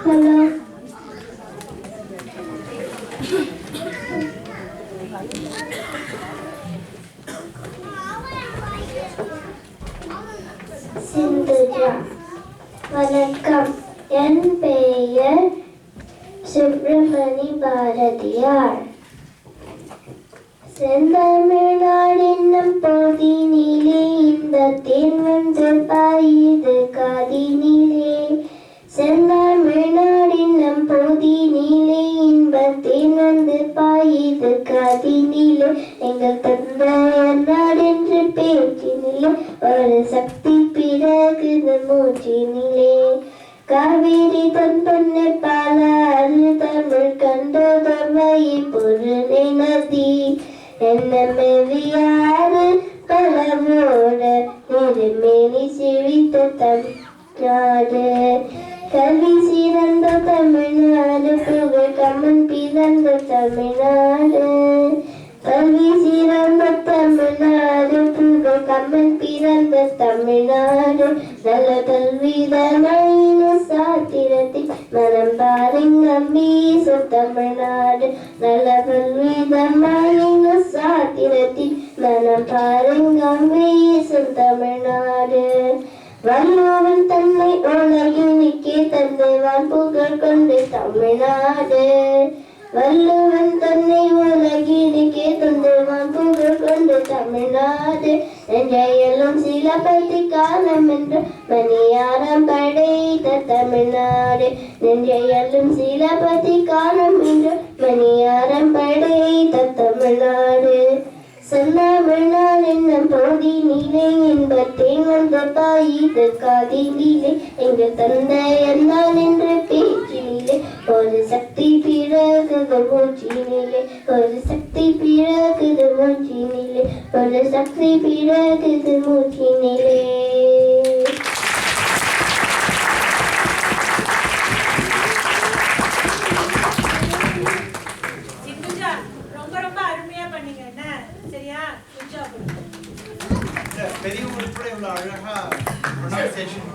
Hello Sindhuja வணக்கம். என் பெயர் சுப்பிரமணி பாரதியார் செந்தமிழ்நாடு என்னும் போதினிலே இன்பத்தேன் வந்து பாயுது காதினிலே செந்தமிழ்நாடு என்னும் நீலே இன்பத்தின் வந்து பாயுது காதினிலே எங்கள் தந்தையர் நாடென்று பேச்சினிலே ஒரு சக்தி பிறகுது மூச்சினிலே. காவேரி தன் பொண்ணு பால அரு தமிழ் கண்டதொருவாயி பொருளை நதி என்ன மெவியாறு பலவோட நெருமேனி சிரித்த தமிழ்நாடு. கல்வி சிறந்த தமிழ்நாடு புகழ் கம்மன் பிறந்த தமிழ்நாடு கல்வி சிறந்த தமிழ்நாடு புகழ் கம்மன் பிறந்த தமிழ்நாடு நல்ல கல்விதமையின சாத்திரத்தில் மனம் பாருங்க வீசும் தமிழ்நாடு நல்ல கல்விதமையின சாத்திரத்தில் மனம் பாருங்க வீசும் தமிழ்நாடு வல்லவன் தன்னை உலகினிக்கே தந்தைவான் புகழ் கொண்டு தமிழ்நாடு. வல்லுவன் தன்னை உலகினுக்கே தந்தைவான் புகழ் கொண்டு தமிழ்நாடு. நெஞ்சையெல்லாம் சிலபதி காலம் என்று மணியாரம் படைத்த தமிழ்நாடு. நெஞ்சையெல்லாம் சிலபதி காலம் என்று மணியாரம் படைத்த தமிழ்நாடு. செந்தமிழ்நாள் என்னும் போதி நீலே இன்பத்தேன் வந்த பாயுது காதினிலே எங்கள் தந்தை அண்ணாள் என்ற பேச்சினிலே. ஒரு சக்தி பிறகுது மூச்சினிலே. ஒரு சக்தி பிறகுது மூச்சினிலே. ஒரு சக்தி பிறகுது மூச்சினிலே. பெரியவங்க கூட இவ்வளோ அழகா ப்ரொனவுன்சியேஷன்